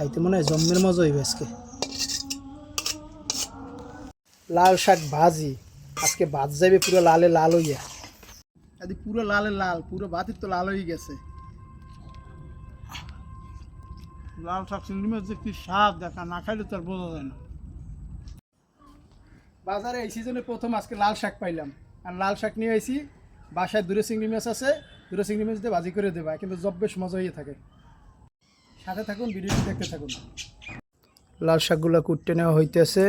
খাইতে মনে হয় জম্মের মজা হইবে আজকে। লাল শাক ভাজি। আজকে ভাত যাবে পুরো লালে লাল হইয়া। আদি পুরো লালে লাল, পুরো ভাতের তো লাল হয়ে গেছে। লাল শাক মাছ যে কি স্বাদ, দেখা না খাইলে তো আর বোঝা যায় না। বাজারে এই সিজনে প্রথম আজকে লাল শাক পাইলাম। আর লাল শাক নিয়ে আইছি, বাসায় দূরে চিংড়ি মাছ আছে দূরে চিংড়ি মাছ দিয়ে ভাজি করে দেবা, কিন্তু জব বেশ মজা হয়ে থাকে। সাথে থাকুন, ভিডিওটি দেখতে থাকুন। লাল শাকগুলো কুটতে নেওয়া হইতেছে।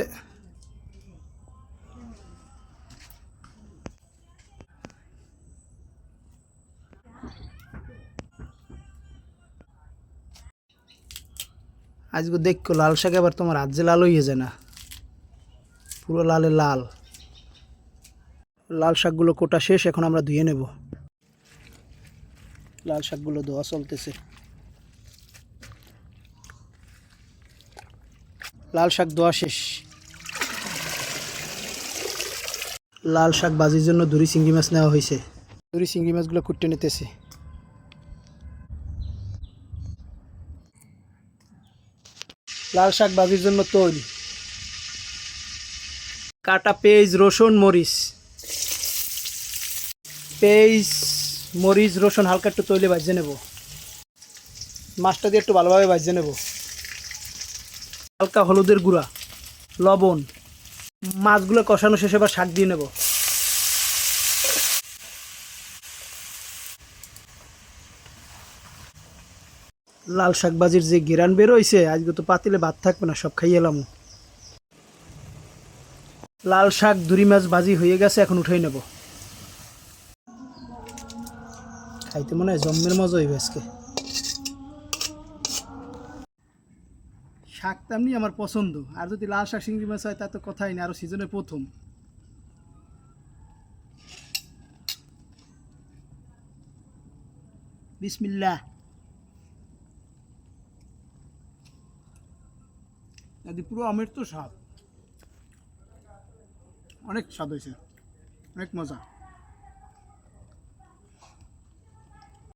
আজকে দেখো লাল শাক, এবার তোমার রাজ্যে লাল হইয়ে যায় না। পুরো লালে লাল। লাল শাকগুলো কোটা শেষ, এখন আমরা ধুয়ে নেব। লাল শাকগুলো ধোয়া চলতেছে। লাল শাক ধোয়া শেষ। লাল শাক বাজির জন্য দড়ি চিংড়ি মাছ নেওয়া হয়েছে দড়ি চিংড়ি মাছগুলো কুটতে নিতেছে। লাল শাক বাজির জন্য তৈরি কাটা পেঁয়াজ, রসুন, মরিচ। পেঁয়াজ, মরিচ, রসুন হালকা একটু তৈলে ভাজে নেব। মাছটা দিয়ে একটু ভালোভাবে ভাজে নেব। হালকা হলুদের গুঁড়া, লবণ, মাছগুলো কষানো শেষে এবার শাক দিয়ে নেব। লাল শাক বাজির যে গিরান বেরোইছে, আজকে তো পাতিলে ভাত থাকবে না, সব খাইয়ে এলাম। লাল শাক দুরি মাছ ভাজি হয়ে গেছে, এখন উঠাই নেব। খাইতে মনে হয় জম্মের মজা হইবে আজকে। শাক তেমনি আমার পছন্দ। আর যদি লাল শাক চিংড়ি মাছ হয় তা তো কথাই না আরও সিজনের প্রথম। বিসমিল্লাহ। যদি পুরো আমের তো স্বাদ। অনেক স্বাদ হয়েছে। অনেক মজা।